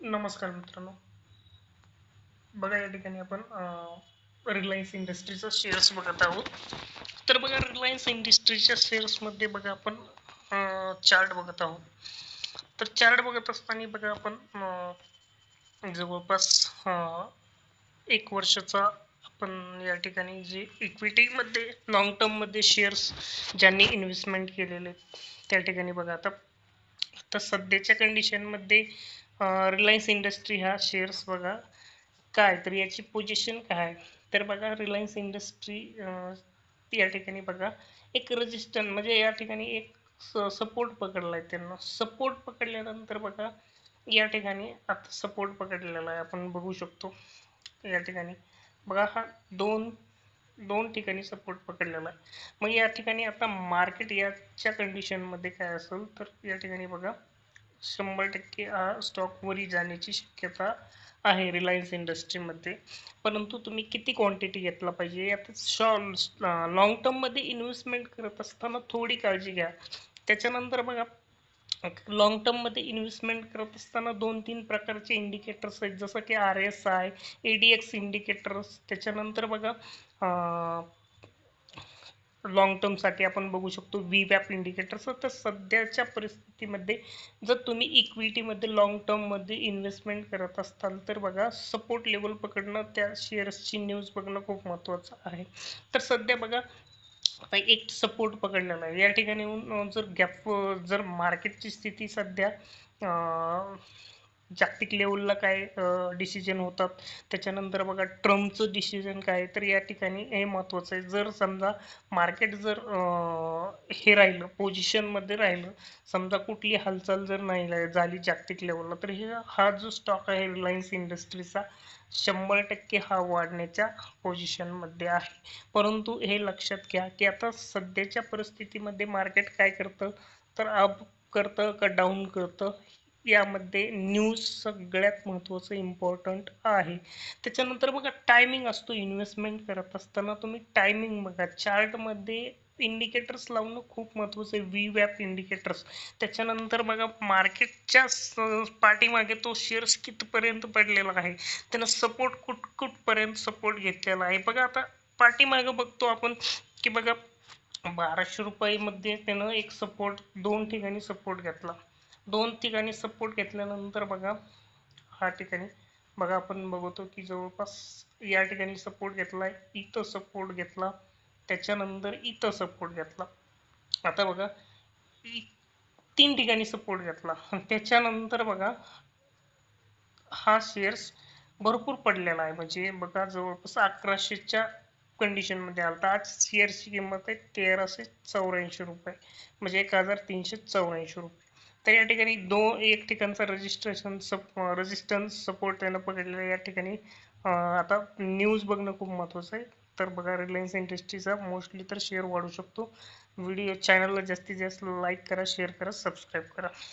नमस्कार मित्रांनो. बघा या ठिकाणी आपण रिलायन्स इंडस्ट्रीचा शेअर्स बघत आहोत. तर बघा रिलायन्स इंडस्ट्रीच्या शेअर्समध्ये बघा आपण चार्ट बघत आहोत. तर चार्ट बघत असताना बघा आपण जवळपास एक वर्षाचा आपण या ठिकाणी जे इक्विटीमध्ये लॉंग टर्ममध्ये शेअर्स ज्यांनी इन्व्हेस्टमेंट केलेले त्या ठिकाणी बघा आता. आता सध्याच्या कंडिशनमध्ये रिलायन्स इंडस्ट्री हा शेअर्स बघा. काय? तर याची पोझिशन काय? आहे तर बघा रिलायन्स इंडस्ट्री या ठिकाणी बघा. एक रजिस्टन म्हणजे या ठिकाणी एक सपोर्ट पकडला आहे त्यांना. सपोर्ट पकडल्यानंतर बघा या ठिकाणी आता सपोर्ट पकडलेला आहे. आपण बघू शकतो. या ठिकाणी बघा हा दोन दोन ठिकाणी सपोर्ट पकडलेला आहे. मग या ठिकाणी आता मार्केट याच्या कंडिशनमध्ये काय असेल तर या ठिकाणी बघा. शंभर टक्के हा स्टॉक वरी जाण्याची शक्यता आहे रिलायन्स इंडस्ट्रीमध्ये परंतु तुम्ही किती क्वांटिटी घेतला पाहिजे? यात शॉ लॉंग टर्ममध्ये इन्व्हेस्टमेंट करत असताना थोडी काळजी घ्या. त्याच्यानंतर बघा लॉंग टर्ममध्ये इन्व्हेस्टमेंट करत असताना दोन तीन प्रकारचे इंडिकेटर्स आहेत. जसं की R S I A D X indicators त्याच्यानंतर बघा लॉंग टर्मसाठी आपण बघू शकतो व्ही वॅप इंडिकेटर्स तर सध्याच्या परिस्थितीमध्ये जर तुम्ही इक्विटीमध्ये लॉंग टर्ममध्ये इन्व्हेस्टमेंट करत असाल तर बघा सपोर्ट लेवल पकडणं त्या शेअर्सची न्यूज बघणं खूप महत्त्वाचं आहे. तर सध्या बघा एक सपोर्ट पकडलेला आहे. या ठिकाणी जर गॅप जर मार्केटची स्थिती सध्या जागतिक लेवलला काय डिसिजन होतात. त्याच्यानंतर बघा ट्रम्पचं डिसिजन काय तर या ठिकाणी हे महत्त्वाचं आहे. जर समजा मार्केट जर हे राहिलं पोझिशनमध्ये राहिलं समजा कुठली हालचाल जर नाही झाली जागतिक लेवलला तर हे हा जो स्टॉक आहे रिलायन्स इंडस्ट्रीचा शंभर टक्के हा वाढण्याच्या पोझिशनमध्ये आहे. परंतु हे लक्षात घ्या की आता सध्याच्या परिस्थितीमध्ये मार्केट काय करतं? तर अप करतं का डाऊन करतं? यामध्ये न्यूज सगळ्यात महत्त्वाचं इम्पॉर्टंट आहे. त्याच्यानंतर बघा टायमिंग असतो. इन्व्हेस्टमेंट करत असताना तुम्ही टायमिंग बघा. चार्टमध्ये इंडिकेटर्स लावणं खूप महत्त्वाचं आहे. व्ही वॅप इंडिकेटर्स त्याच्यानंतर बघा मार्केटच्या पाठीमागे तो शेअर्स कितपर्यंत पडलेला आहे? त्यानं सपोर्ट कुठ कुठपर्यंत सपोर्ट घेतलेला आहे? बघा आता पाठीमागं बघतो आपण की बघा बाराशे रुपयामध्ये त्यानं एक सपोर्ट दोन ठिकाणी सपोर्ट घेतला. दोन ठिकाणी सपोर्ट घेतल्यानंतर बघा हा ठिकाणी. बघा आपण बघतो की जवळपास या ठिकाणी सपोर्ट घेतला इथं सपोर्ट घेतला त्याच्यानंतर इथं सपोर्ट घेतला. आता बघा तीन ठिकाणी सपोर्ट घेतला. त्याच्यानंतर बघा हा शेअर्स भरपूर पडलेला आहे. म्हणजे बघा जवळपास अकराशेच्या कंडिशनमध्ये आला आज शेअरची किंमत आहे तेराशे चौऱ्याऐंशी रुपये. म्हणजे एक हजार तीनशे चौऱ्याऐंशी रुपये. तर या ठिकाणी दोन एक ठिकाणचा रजिस्ट्रेशन सप रजिस्टन्स सपोर्ट त्यानं पकडलेला या ठिकाणी. आता न्यूज बघणं खूप महत्त्वाचं आहे. तर बघा रिलायन्स इंडस्ट्रीचा मोस्टली तर शेअर वाढू शकतो. व्हिडिओ चॅनलला जास्तीत जास्त लाईक करा शेअर करा सबस्क्राईब करा.